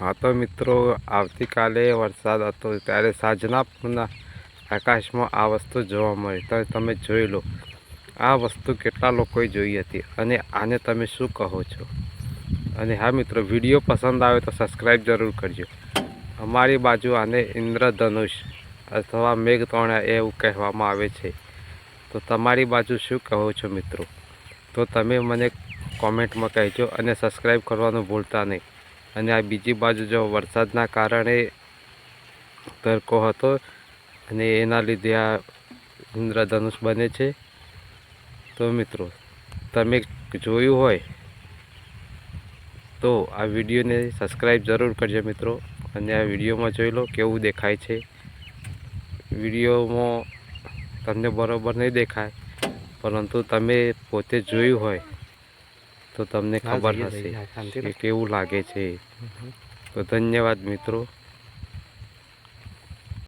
હા, તો મિત્રો, આવતીકાલે વરસાદ હતો, ત્યારે સાંજના આકાશમાં આ વસ્તુ જોવા મળી. તો તમે જોઈ લો, આ વસ્તુ કેટલા લોકોએ જોઈ હતી અને આને તમે શું કહો છો? અને હા, મિત્રો, વીડિયો પસંદ આવે તો સબસ્ક્રાઈબ જરૂર કરજો. અમારી બાજુ આને ઇન્દ્રધનુષ અથવા મેઘતોણા એવું કહેવામાં આવે છે. તો તમારી બાજુ શું કહો છો, મિત્રો? તો તમે મને કોમેન્ટમાં કહેજો અને સબસ્ક્રાઈબ કરવાનું ભૂલતા નહીં. અને આ બીજી બાજુ જો વરસાદના કારણે તડકો હતો અને એના લીધે આ ઇન્દ્રધનુષ બને છે. તો મિત્રો, તમે જોયું હોય તો આ વિડીયોને સબસ્ક્રાઈબ જરૂર કરજો મિત્રો અને આ વિડીયોમાં જોઈ લો કેવું દેખાય છે. વિડીયોમાં તમને બરાબર નહીં દેખાય, પરંતુ તમે પોતે જોયું હોય તો તમને ખબર હશે કે કેવું લાગે છે. તો ધન્યવાદ મિત્રો.